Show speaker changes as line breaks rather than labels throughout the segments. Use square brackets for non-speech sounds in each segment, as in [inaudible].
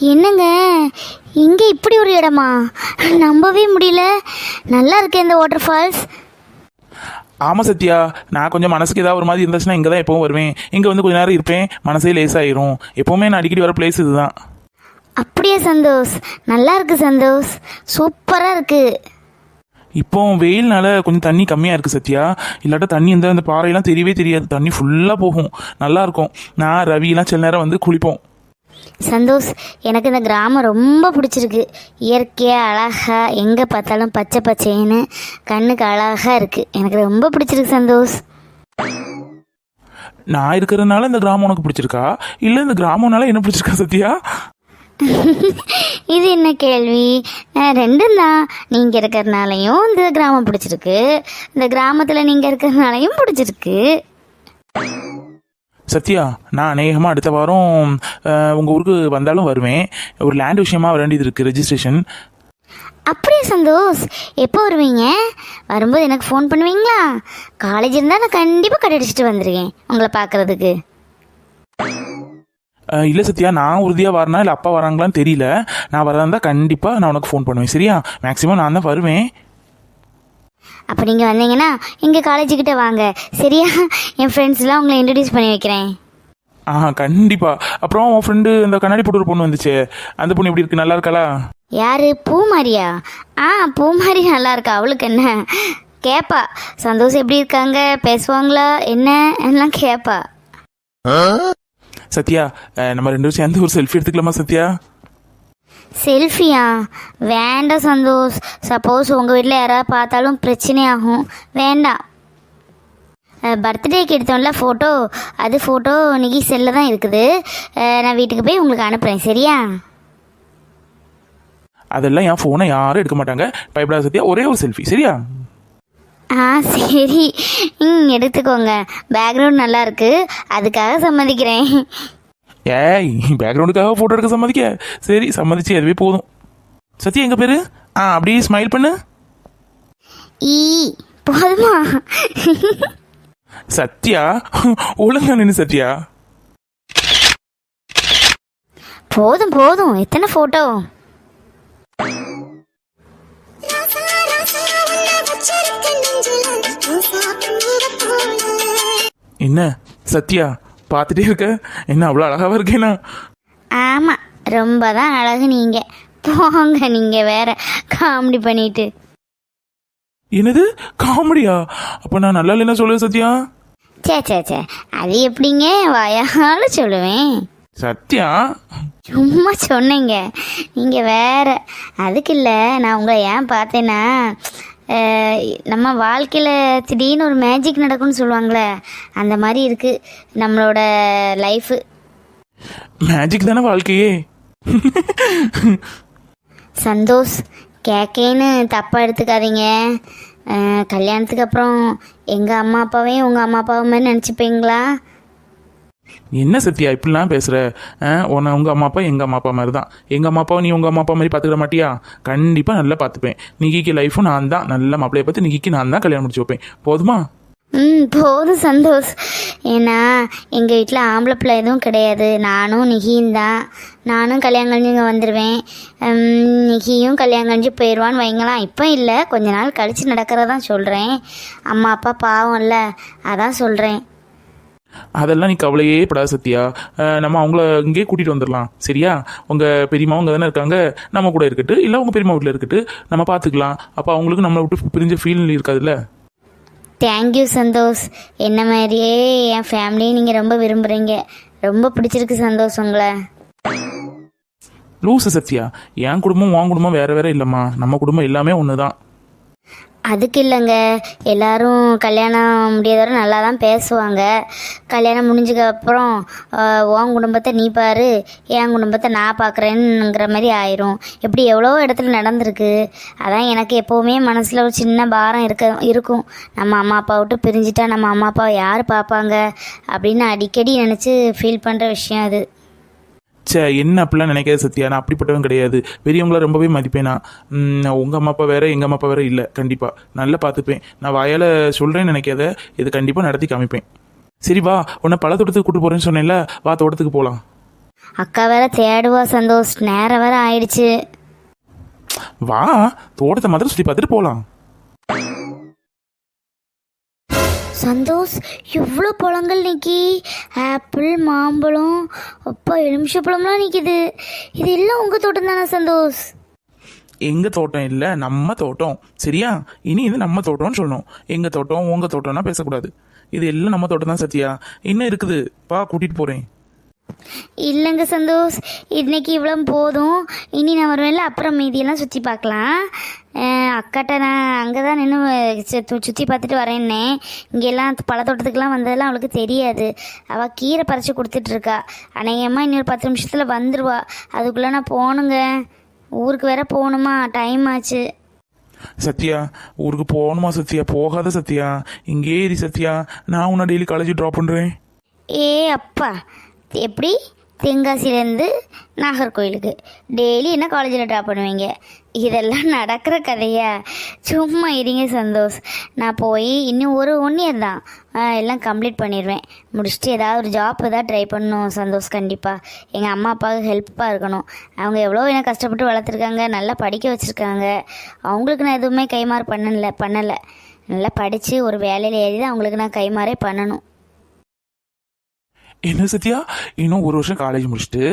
என்னங்க? இங்கே இப்படி ஒரு இடமா? நம்பவே முடியல. நல்லா இருக்கே இந்த வாட்டர் ஃபால்ஸ்
ஆமாம் சத்யா நான் கொஞ்சம் மனசுக்கு ஏதாவது ஒரு மாதிரி இருந்துச்சுன்னா இங்கே தான் எப்பவும் வருவேன். இங்கே வந்து கொஞ்ச நேரம் இருப்பேன் மனசே லேசாயிரும். எப்போவுமே நான் அடிக்கடி வர பிளேஸ் இதுதான்.
அப்படியே சந்தோஷ்? நல்லா இருக்கு சந்தோஷ். சூப்பராக இருக்கு.
இப்போ வெயில்னால கொஞ்சம் தண்ணி கம்மியாக இருக்குது சத்யா. இல்லாட்டா தண்ணி இந்த அந்த பாறையெல்லாம் தெரியவே தெரியாது. தண்ணி ஃபுல்லாக போகும். நல்லா இருக்கும். நான் ரவிலாம் சில நேரம் வந்து குளிப்போம்.
சந்தோஷ் எனக்கு இந்த கிராமம் ரொம்ப பிடிச்சிருக்கு. இயற்கையாக அழகாக எங்கே பார்த்தாலும் பச்சை பச்சைன்னு கண்ணுக்கு அழகாக இருக்குது எனக்கு ரொம்ப பிடிச்சிருக்கு சந்தோஷ்.
நான் இருக்கிறதுனால இந்த கிராமம் உனக்கு பிடிச்சிருக்கா? இல்லை இந்த கிராமம்னால என்ன பிடிச்சிருக்கா சத்யா?
இது என்ன கேள்வி? ரெண்டும் தான். நீங்கள் இருக்கிறதுனாலையும் இந்த கிராமம் பிடிச்சிருக்கு. இந்த கிராமத்தில் நீங்கள் இருக்கிறதுனாலையும் பிடிச்சிருக்கு.
சத்யா நான் அநேகமாக அடுத்த வாரம் உங்கள் ஊருக்கு வந்தாலும் வருவேன். ஒரு லேண்ட் விஷயமா வர வேண்டியது இருக்குது ரெஜிஸ்ட்ரேஷன்
அப்படியே சந்தோஷ்? எப்போ வருவீங்க? வரும்போது எனக்கு ஃபோன் பண்ணுவீங்களா? காலேஜ் இருந்தால் நான் கண்டிப்பாக கட்டடிச்சிட்டு வந்துருக்கேன் உங்களை பார்க்குறதுக்கு.
இல்லை சத்யா நான் உறுதியாக வரனா இல்லை அப்பா வராங்களான்னு தெரியல. நான் வரதா இருந்தால் கண்டிப்பாக நான் உனக்கு ஃபோன் பண்ணுவேன் சரியா? மேக்ஸிமம் நான் தான் வருவேன்.
அப்போ நீங்கள் வந்தீங்கன்னா எங்கள் காலேஜுக்கிட்ட வாங்க. சரியா? என் ஃப்ரெண்ட்ஸ்லாம் உங்களை இன்ட்ரடியூஸ் பண்ணி வைக்கிறேன்.
ஆ கண்டிப்பாக அப்புறம் உன் ஃப்ரெண்டு இந்த கண்ணாடி போட்டு ஒரு பொண்ணு வந்துச்சு. அந்த பொண்ணு எப்படி இருக்கு? நல்லா இருக்காளா?
யாரு? பூமாரியா? ஆ பூமாரி நல்லா இருக்கா. அவளுக்கு என்ன? கேப்பா. சந்தோஷம் எப்படி இருக்காங்க? பேசுவாங்களா? என்ன? எல்லாம் கேப்பா.
சத்யா நம்ம ரெண்டு பேரும் சேர்ந்து ஒரு செல்ஃபி எடுத்துக்கலாமா சத்யா?
செல்ஃபியா? வேண்டாம் சந்தோஷ். சப்போஸ் உங்கள் வீட்டில் யாராவது பார்த்தாலும் பிரச்சனை ஆகும் வேண்டாம் பர்த்டேக்கு எடுத்தோம்ல ஃபோட்டோ அது ஃபோட்டோ நிகி செல்லில் தான் இருக்குது. நான் வீட்டுக்கு போய் உங்களுக்கு அனுப்புகிறேன் சரியா?
அதெல்லாம் என் ஃபோனை யாரும் எடுக்க மாட்டாங்க. பயப்படாத சத்யா ஒரே ஒரு செல்ஃபி சரியா?
ஆ சரி. ம் எடுத்துக்கோங்க. பேக்ரவுண்ட் நல்லா இருக்கு. அதுக்காக சம்மதிக்கிறேன்.
ஏய் பேக்ரவுண்டுக்காக ஃபோட்டோ எடுக்க சம்மதிக்க. சரி சம்மதிச்சு அதுவே போதும். சத்யா எங்க பேரு? ஆ அப்படியே ஸ்மைல் பண்ணு.
ஈ போதுமா?
சத்யா ஒழுங்கா நின்று சத்யா.
போதும் போதும். எத்தனை ஃபோட்டோ
என்ன? சத்யா பார்த்துட்டே இருக்க. என்ன அவ்வளோ அழகாவா இருக்கேனா?
ஆமாம் ரொம்ப தான் அழகு நீங்கள் போங்க நீங்கள் வேற காமெடி பண்ணிட்டு.
என்னது? காமெடியா? அப்போ நான் நல்லா இல்லைன்னா சொல்லு சத்யா.
சே சே சே அது எப்படிங்க? வாயால சொல்லுவேன்.
சத்யா?
சும்மா சொன்னேங்க. நீங்கள் வேற அதுக்கு இல்லை நான் உங்களை ஏன் பார்த்தேன்னா நம்ம வாழ்க்கையில் திடீர்னு ஒரு மேஜிக் நடக்கும்னு சொல்லுவாங்களே அந்த மாதிரி இருக்குது நம்மளோட லைஃபு
மேஜிக் தானே வாழ்க்கையே?
சந்தோஷ் கேக்கேன்னு தப்பாக எடுத்துக்காதீங்க. கல்யாணத்துக்கு அப்புறம் எங்கள் அம்மா அப்பாவையும் உங்கள் அம்மா அப்பாவை மாதிரி நினச்சிப்பீங்களா?
என்ன சத்யா இப்படிலாம் பேசுகிற உன்னை உங்கள் அம்மா அப்பா எங்கள் அம்மா அப்பா மாதிரி தான் எங்கள் அம்மா அப்பாவை நீ உங்கள் அம்மா அப்பா மாதிரி பார்த்துக்கிட மாட்டியா? கண்டிப்பாக நல்லா பார்த்துப்பேன். நிகிக்கு லைஃபும் நான் தான். நல்ல மாப்பிள்ளையை பார்த்து நிகிக்கு நான் தான் கல்யாணம் முடிச்சு வைப்பேன். போதுமா?
ம் போதும் சந்தோஷ். ஏன்னா எங்கள் வீட்டில் ஆம்பளை பிள்ளை எதுவும் கிடையாது. நானும் நிகியும் தான். நானும் கல்யாணம் கழிஞ்சு இங்கே வந்துடுவேன் நிகியும் கல்யாணம் கழிஞ்சு போயிடுவான்னு வைங்களாம் இப்போ இல்லை. கொஞ்ச நாள் கழித்து நடக்கிறதான் சொல்கிறேன் அம்மா அப்பா பாவம்ல அதான் சொல்கிறேன்
அதெல்லாம் நீ கவலையே படாத சத்யா. நம்ம அவங்கள இங்கேயே கூட்டிட்டு வந்துடலாம். சரியா? உங்க பெரியம்மா அங்கே தானே இருக்காங்க. நம்ம கூட இருக்கட்டு. இல்லை உங்க பெரியம்மா வீட்டில் இருக்கட்டு. நம்ம பார்த்துக்கலாம் அப்போ அவங்களுக்கு நம்மளை விட்டு பிரிஞ்ச ஃபீல் இருக்காதுல்ல?
Thank you Santhosh. என்ன மாதிரியே என் ஃபேமிலியை நீங்கள் ரொம்ப விரும்புகிறீங்க ரொம்ப பிடிச்சிருக்கு சந்தோஷ் உங்களை.
லூசு சத்யா. என் குடும்பம் உன் குடும்பம் வேற வேற இல்லைம்மா. நம்ம குடும்பம் எல்லாமே ஒன்று தான்
அதுக்கு இல்லைங்க. எல்லாரும் கல்யாணம் முடியாதவரை நல்லா தான் பேசுவாங்க. கல்யாணம் முடிஞ்சதுக்கப்புறம் உன் குடும்பத்தை நீ பாரு என் குடும்பத்தை நான் பார்க்குறேன்னுங்கிற மாதிரி ஆயிரும். இப்படி எவ்வளோ இடத்துல நடந்திருக்கு. அதான் எனக்கு எப்போவுமே மனசில் ஒரு சின்ன பாரம் இருக்க இருக்கும். நம்ம அம்மா அப்பா விட்டு பிரிஞ்சுட்டா நம்ம அம்மா அப்பாவை யார் பார்ப்பாங்க அப்படின்னு அடிக்கடி நினச்சி ஃபீல் பண்ணுற விஷயம் அது.
ச்சே என்ன அப்படிலாம் நினைக்காத சத்யா. நான் அப்படிப்பட்டவன் கிடையாது. பெரியவங்கள ரொம்பவே மதிப்பேன் நான். ம், உங்க அம்மா அப்பா வேற எங்க அம்மா அப்பா வேற இல்லை. கண்டிப்பா. நல்லா பார்த்துப்பேன். நான் வாயால சொல்றேன்னு நினைக்காத. இது கண்டிப்பா நடத்தி காமிப்பேன். சரி வா. உன்னை பல தோட்டத்துக்கு கூட்டு போறேன்னு சொன்னேன்ல. வா தோட்டத்துக்கு போகலாம்
அக்கா வேற தேடுவா சந்தோஷ். நேரம் வேற ஆயிடுச்சு.
வா. தோட்டத்தை மாதிரி சுற்றி பார்த்துட்டு போகலாம்
சந்தோஷ் இவ்வளோ பழங்கள் நிற்கி ஆப்பிள் மாம்பழம் அப்பா எலுமிச்சை பழம்லாம் நிற்கிது இது எல்லாம் உங்கள் தோட்டம் தானே சந்தோஷ்?
எங்கள் தோட்டம் இல்லை நம்ம தோட்டம். சரியா? இனி இது நம்ம தோட்டம்னு சொல்லணும். எங்கள் தோட்டம் உங்கள் தோட்டம்னா பேசக்கூடாது. இது எல்லாம் நம்ம தோட்டம் தான் சத்யா. இன்னும் இருக்குது? பா கூட்டிகிட்டு போகிறேன்
இல்லைங்க சந்தோஷ் இன்னைக்கு இவ்வளோ போதும். இனி நான் வருவேன்ல அப்புறம் மீதியெல்லாம் சுற்றி பார்க்கலாம். அக்காட்ட நான் அங்கே தான் நின்று சுற்றி பார்த்துட்டு வரேன்னே. இங்கெல்லாம் பழத்தோட்டத்துக்குலாம் வந்ததெல்லாம் அவளுக்கு தெரியாது. அவள் கீரை பறித்து கொடுத்துட்ருக்கா. அநேகமாக இன்னொரு பத்து நிமிஷத்தில் வந்துடுவா அதுக்குள்ளே நான் போகணுங்க ஊருக்கு வேற போகணுமா? டைம் ஆச்சு.
சத்யா ஊருக்கு போகணுமா சத்யா? போகாத சத்யா. இங்கே ஏறி சத்யா. நான் உன்னை டெய்லி காலேஜ் ட்ராப் பண்ணுறேன்
ஏ அப்பா. எப்படி? தென்காசிலேருந்து நாகர்கோயிலுக்கு. டெய்லி என்ன காலேஜில் ட்ராப் பண்ணுவீங்க? இதெல்லாம் [laughs] நடக்கிற கதையா? சும்மா இருங்க சந்தோஷ். நான் போய் இன்னும் ஒரு ஒன் இயர் தான். எல்லாம் கம்ப்ளீட் பண்ணிடுவேன் முடிச்சுட்டு ஏதாவது ஒரு ஜாப் ஏதாவது ட்ரை பண்ணணும் சந்தோஷ் கண்டிப்பாக எங்கள் அம்மா அப்பாவுக்கு ஹெல்ப்பாக இருக்கணும். அவங்க எவ்வளோ என்ன கஷ்டப்பட்டு வளர்த்துருக்காங்க நல்லா படிக்க வச்சுருக்காங்க. அவங்களுக்கு நான் எதுவுமே கைமாறு பண்ணல பண்ணலை. நல்லா படித்து ஒரு வேலையில் ஏறி தான் அவங்களுக்கு நான் கைமாறே பண்ணணும்.
என்ன சத்யா? இன்னும் ஒரு வருஷம் காலேஜ் முடிச்சுட்டு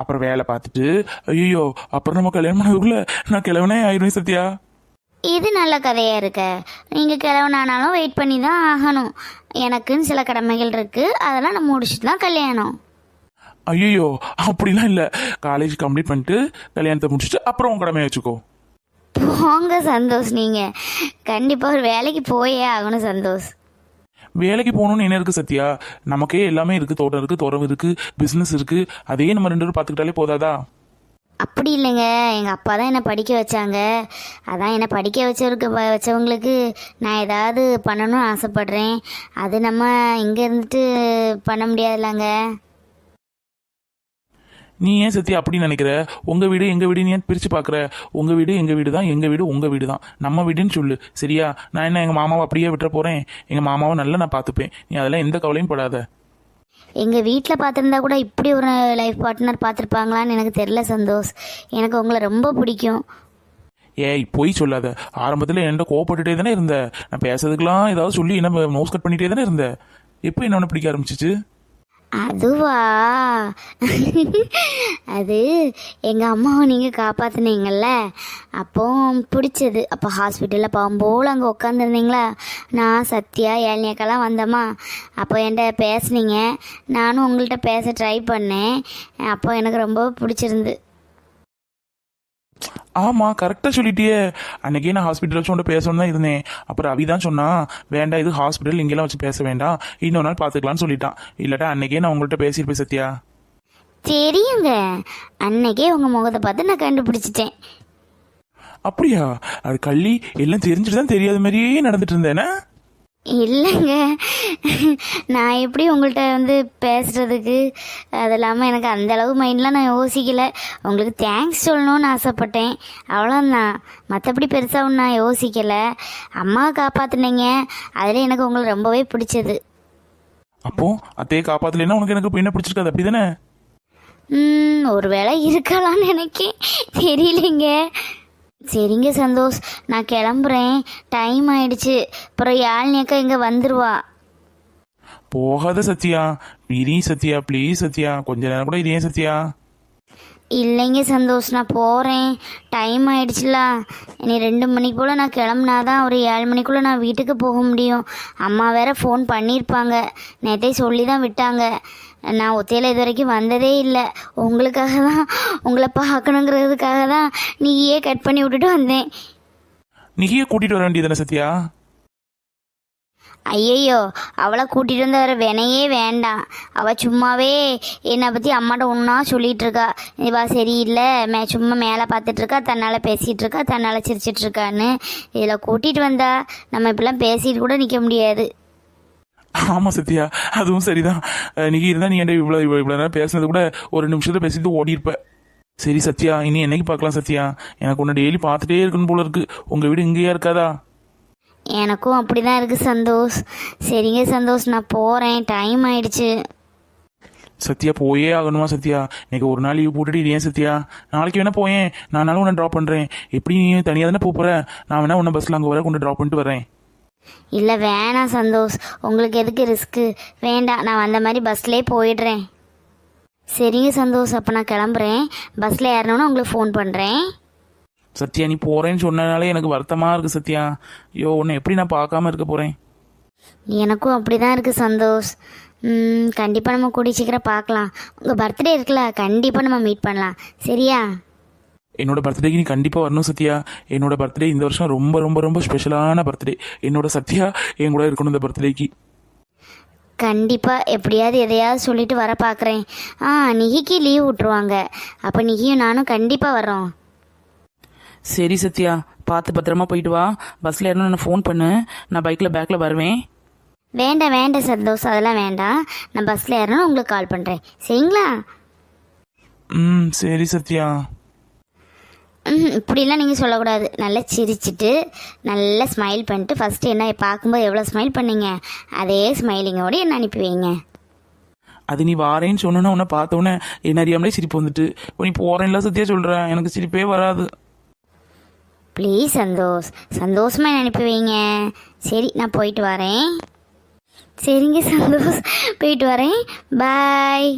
அப்புறம் வேலை பார்த்துட்டு ஐயோ அப்புறம் நம்ம கல்யாணம் பண்ணதுக்குள்ள நான் கிளவனே ஆயிடுவேன் சத்யா.
இது நல்ல கதையாக இருக்க. நீங்கள் கிழவனானாலும் வெயிட் பண்ணி தான் ஆகணும். எனக்குன்னு சில கடமைகள் இருக்குது அதெல்லாம் நான் முடிச்சுட்டு தான் கல்யாணம்.
ஐயோ அப்படிலாம் இல்லை. காலேஜ் கம்ப்ளீட் பண்ணிட்டு கல்யாணத்தை முடிச்சுட்டு அப்புறம் உன் கடமையை வச்சுக்கோ.
போங்க சந்தோஷ் நீங்கள் கண்டிப்பாக ஒரு வேலைக்கு போயே ஆகணும் சந்தோஷ்.
வேலைக்கு போகணும்னு என்ன இருக்கு சத்யா? நமக்கே எல்லாமே இருக்கு. தோட்டம் இருக்கு துறவு இருக்கு பிசினஸ் இருக்கு. அதே நம்ம ரெண்டு பேரும் பார்த்துக்கிட்டாலே போதாதா?
அப்படி இல்லைங்க. எங்கள் அப்பா தான் என்னை படிக்க வச்சாங்க. அதான் என்னை படிக்க வச்சவருக்கு வச்சவங்களுக்கு நான் ஏதாவது பண்ணணும்னு ஆசைப்பட்றேன். அது நம்ம இங்கே இருந்துட்டு பண்ண முடியாதுல்லங்க.
நீ ஏன் சத்யா அப்படி நினைக்கிற? உங்க வீடு எங்க வீடு நீ ஏன் பிரிச்சு பாக்குற உங்க வீடு எங்க வீடு தான் எங்க வீடு உங்க வீடு தான் நம்ம வீடுன்னு சொல்லு சரியா? நான் என்ன எங்க மாமாவை அப்படியே விட்டுற போறேன்? எங்க மாமாவை நல்லா நான் பார்த்துப்பேன். நீ அதெல்லாம் எந்த கவலையும் படாத.
எங்கள் வீட்டில் பார்த்துருந்தா கூட இப்படி ஒரு லைஃப் பார்ட்னர் பார்த்துருப்பாங்களான்னு எனக்கு தெரில சந்தோஷ். எனக்கு உங்களை ரொம்ப பிடிக்கும்.
ஏய் பொய் சொல்லாத. ஆரம்பத்தில் என்கிட்ட கோவப்பட்டுட்டே தானே இருந்த. நான் பேசுறதுக்கெல்லாம் ஏதாவது சொல்லி என்ன நோஸ் கட் பண்ணிட்டே தானே இருந்த. எப்போ என்ன பிடிக்க ஆரம்பிச்சிச்சு?
அதுவா? அது எங்கள் அம்மாவை நீங்கள் காப்பாற்றுனீங்கள்ல அப்போ பிடிச்சது. அப்போ ஹாஸ்பிட்டலில் போகும்போது அங்கே உட்காந்துருந்தீங்களா நான் சத்யா ஏழ்னியக்கெல்லாம் வந்தோமா அப்போ என்கிட்ட பேசுனீங்க. நானும் உங்கள்கிட்ட பேச ட்ரை பண்ணேன். அப்போ எனக்கு ரொம்ப பிடிச்சிருந்து
ஆமா கரெக்டா சொல்லிட்டியே. அன்னைக்கே நான் ஹாஸ்பிட்டல் வச்சு உன்ட்ட பேசணும் தான் இருந்தேன். அப்புறம் அவி தான் சொன்னா வேண்டாம் இது ஹாஸ்பிட்டல் இங்கெல்லாம் வச்சு பேச வேண்டாம். இன்னொரு நாள் பார்த்துக்கலாம்னு சொல்லிட்டான். இல்லாட்டா அன்னைக்கே நான் உங்கள்கிட்ட பேசியிருப்பேன் சத்யா.
தெரியுங்க. அன்னைக்கே உங்கள் முகத்தை பார்த்து நான் கண்டுபிடிச்சிட்டேன்.
அப்படியா? அது கள்ளி எல்லாம் தெரிஞ்சுட்டு தான் தெரியாத மாதிரியே நடந்துட்டு இருந்தேனே
இல்லைங்க. நான் எப்படி உங்கள்கிட்ட வந்து பேசுகிறதுக்கு அது இல்லாமல் எனக்கு அந்த அளவு மைண்ட்லாம் நான் யோசிக்கல. உங்களுக்கு தேங்க்ஸ் சொல்லணும்னு ஆசைப்பட்டேன். அவ்வளோதான் மற்றபடி பெருசாக ஒன்றும் நான் யோசிக்கலை. அம்மாவை காப்பாற்றுனீங்க அதில் எனக்கு உங்களை ரொம்பவே பிடிச்சது.
அப்போ அத்தையை காப்பாத்தலைன்னா உனக்கு எனக்கு என்ன பிடிச்சிருக்காது? அப்படிதானே?
ம், ஒருவேளை இருக்கலாம்னு நினைக்கேன். தெரியலைங்க. சரிங்க சந்தோஷ். நான் கிளம்புறேன். டைம் ஆயிடுச்சு. அப்புறம் யாழ்னியக்கா இங்கே வந்துருவா.
போகாத சத்யா. இரி சத்யா ப்ளீஸ் சத்யா. கொஞ்ச நேரம் கூட இதே சத்யா?
இல்லைங்க சந்தோஷ் நான் போகிறேன் டைம் ஆயிடுச்சுல. இனி ரெண்டு மணிக்கு போல் நான் கிளம்புனாதான் ஒரு ஏழு மணிக்குள்ளே நான் வீட்டுக்கு போக முடியும். அம்மா வேற ஃபோன் பண்ணியிருப்பாங்க. நேற்றே சொல்லி தான் விட்டாங்க. நான் ஒத்தையில் இது வரைக்கும் வந்ததே இல்லை. உங்களுக்காக தான் உங்களை பார்க்கணுங்கிறதுக்காக தான் நீயே கட் பண்ணி விட்டுட்டு வந்தேன்.
நீயே கூட்டிகிட்டு வர வேண்டியதானே சத்யா?
ஐயையோ அவளை கூட்டிகிட்டு வந்து வர வினையே வேண்டாம். அவள் சும்மாவே என்னை பற்றி அம்மாட்ட ஒன்றா சொல்லிகிட்டு இருக்கா இவா சரியில்லை. மே சும்மா மேலே பார்த்துட்ருக்கா தன்னால் பேசிகிட்டு இருக்கா தன்னால் சிரிச்சிட்டு இருக்கான்னு இதில் கூட்டிகிட்டு வந்தா நம்ம இப்படிலாம் பேசிட்டு கூட நிற்க முடியாது.
ஆமாம் சத்யா. அதுவும் சரிதான். நீங்கள் இருந்தால் நீ என்கிட்ட இவ்வளோ இவ்வளோ இவ்வளவு நேரம் பேசுனது கூட ஒரு நிமிஷத்தில் பேசிட்டு ஓடி சரி சத்யா இனி என்னைக்கு பார்க்கலாம் சத்யா? எனக்கு உன்னை டெய்லி பார்த்துட்டே இருக்கணும் போல இருக்கு. உங்கள் வீடு இங்கேயா இருக்காதா?
எனக்கும் அப்படி தான் இருக்குது சந்தோஷ். சரிங்க சந்தோஷ் நான் போகிறேன் டைம் ஆயிடுச்சு.
சத்யா போயே ஆகணுமா சத்யா? இன்னைக்கு ஒரு நாள் லீவ் போட்டுட்டு ஏன் சத்யா? நாளைக்கு வேணா போயேன். நானாலும் உன்னை ட்ராப் பண்ணுறேன் எப்படி நீ தனியாக தானே போகிற நான் வேணா உன்னை பஸ்ஸில் அங்கே வர கொண்டு ட்ராப் பண்ணிட்டு வரேன்
இல்லை வேணாம் சந்தோஷ். உங்களுக்கு எதுக்கு ரிஸ்க்கு வேண்டாம் நான் வந்த மாதிரி பஸ்லேயே போயிடுறேன். சரிங்க சந்தோஷ். அப்போ நான் கிளம்புறேன். பஸ்ஸில் ஏறணுன்னு உங்களுக்கு ஃபோன் பண்ணுறேன்
சத்யா நீ போகிறேன்னு சொன்னனாலே எனக்கு வருத்தமாக இருக்குது சத்யா. ஐயோ உன்னை எப்படி நான் பார்க்காம இருக்க போகிறேன்
எனக்கும் அப்படி தான் இருக்குது சந்தோஷ் கண்டிப்பாக நம்ம கூடி சீக்கிரம் பார்க்கலாம். உங்கள் பர்த்டே இருக்குல்ல கண்டிப்பாக நம்ம மீட் பண்ணலாம். சரியா?
என்னோட பர்த்டேக்கு நீ கண்டிப்பாக வரணும் சத்யா. என்னோட பர்த்டே இந்த வருஷம் ரொம்ப ரொம்ப ரொம்ப ஸ்பெஷலான பர்த்டே என்னோட சத்யா என் கூட இருக்கணும் இந்த பர்த்டேக்கு
கண்டிப்பாக எப்படியாவது எதையாவது சொல்லிட்டு வர பார்க்குறேன். ஆ நிகிக்கு லீவ் விட்ருவாங்க அப்போ நிகியும் நானும் கண்டிப்பாக வரோம்
சரி சத்யா பார்த்து பத்திரமா போயிட்டு வா. பஸ்ஸில் ஏறணும் நான் ஃபோன் பண்ணு. நான் பைக்கில் பேக்கில் வருவேன்.
வேண்டாம் வேண்டாம் சந்தோஷ் அதெல்லாம் வேண்டாம். நான் பஸ்ஸில் ஏறணும் உங்களுக்கு கால் பண்ணுறேன் சரிங்களா?
ம் சரி சத்யா.
ம், இப்படிலாம் நீங்கள் சொல்லக்கூடாது. நல்லா சிரிச்சிட்டு நல்லா ஸ்மைல் பண்ணிட்டு ஃபஸ்ட்டு என்ன பார்க்கும்போது எவ்வளோ ஸ்மைல் பண்ணீங்க? அதே ஸ்மைலிங்கோடு என்ன அனுப்பி வைங்க?
அது நீ வாரேன்னு சொன்னோன்னா உன்னை பார்த்தோன்னே என்ன அறியாமலே சிரிப்பு வந்துட்டு. இப்போ நீ போகிறேன்ல சத்யா சொல்கிறேன் எனக்கு சிரிப்பே வராது.
ப்ளீஸ் சந்தோஷ் சந்தோஷமாக என்ன அனுப்பி வைங்க. சரி நான் போயிட்டு வரேன். சரிங்க சந்தோஷ் போயிட்டு வரேன். பாய்